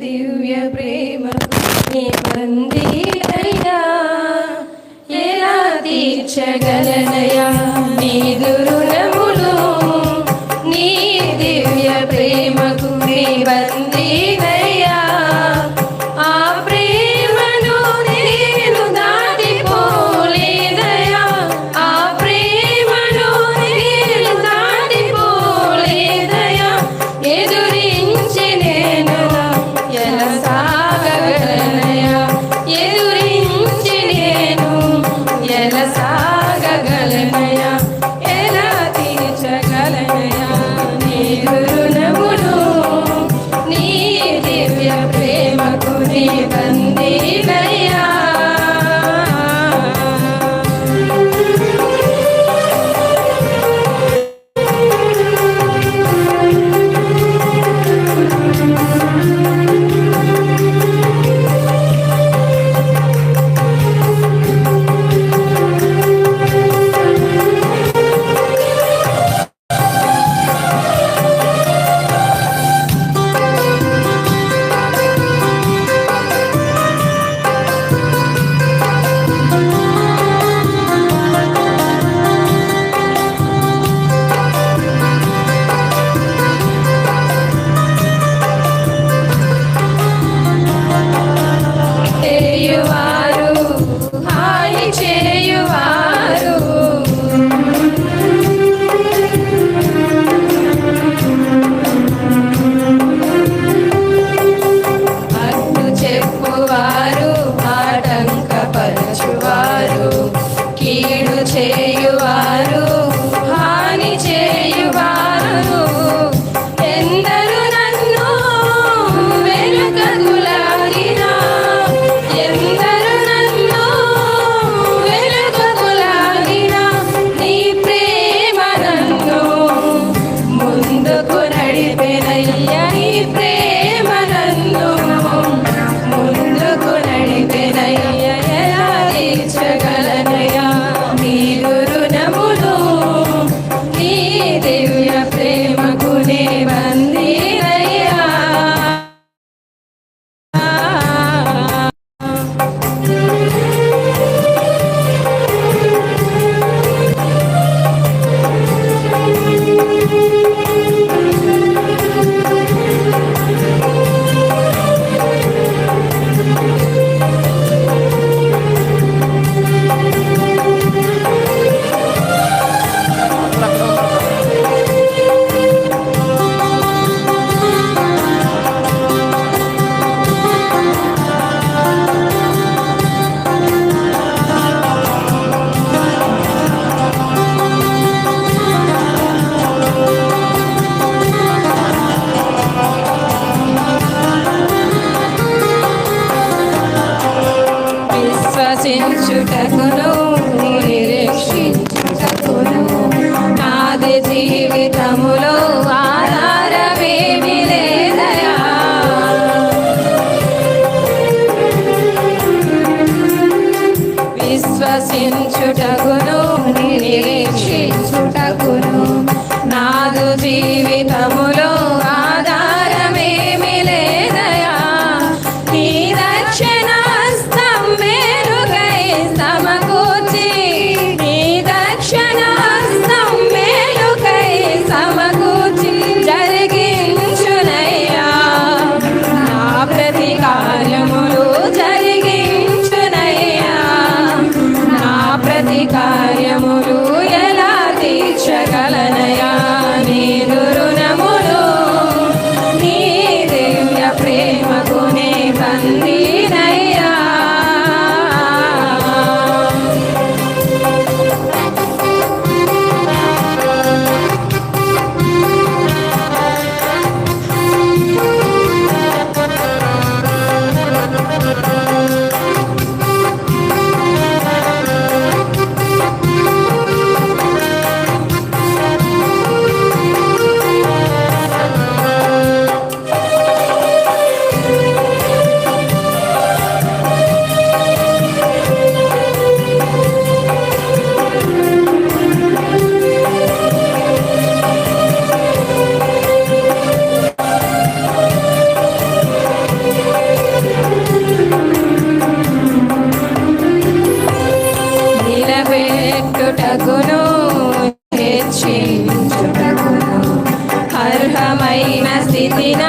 దివ్య ప్రేమకు నీ మందిరయ్యా ఎలా తీర్చగలనయా నీ దురు బ్రతుకును నిరీక్షించుటకును నాది జీవితములో ఆధారమేమి లేదయా? విశ్వసించుటకును నిరీక్షించుటకును. నాదు జీవితము disciplina.